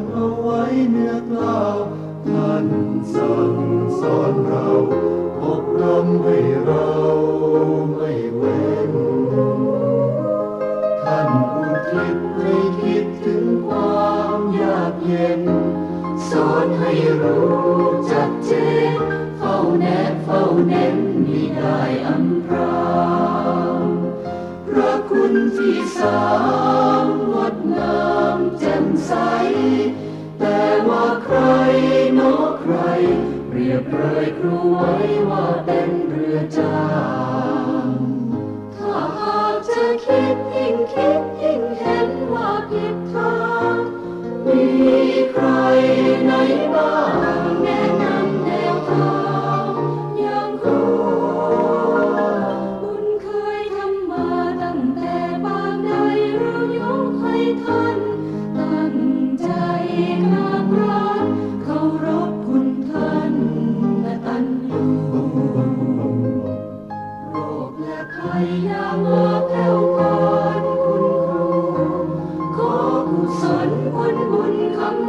นเอาไว้เนื้อกล้าวท่านสั่งสอนเราอบรมให้เราไม่เว้น ท่านอุทิศให้คิดถึงความยากเย็น สอนให้รู้จักเจนเฝ้าแนบเฝ้าเน้นมิได้อำพรางพระคุณที่สาม ใส แต่ว่าใครนอใคร เปรียบเลยครูไว้ว่าเป็นเรือจ้างถ้าหากจะคิดยิ่งคิดยิ่งเห็นว่าผิดทาง มีใครไหนบ้างแนะนำแนวทางย่างครูบุญเคยทำมาตั้งแต่บางใดเรายกให้ท่าน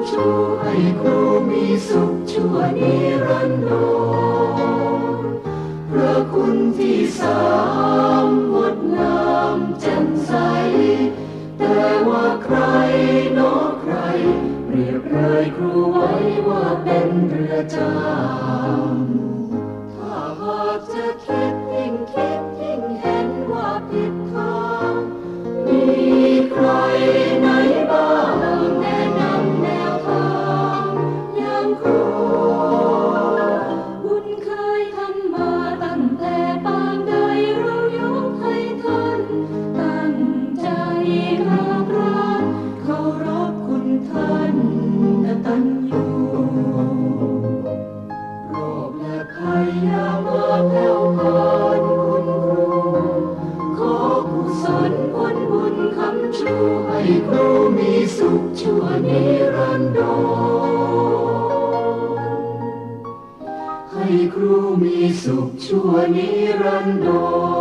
ชูให้ครูมีสุขชั่วนิรันดรพระคุณที่สามงดงามแจ่มใส แต่ว่าใครเนอใคร เรียบเลยครูไว้ว่าเป็นเรือจ้าง ครูมีสุขชั่วนิรันดรให้ครูมีสุขชั่วนิรันดร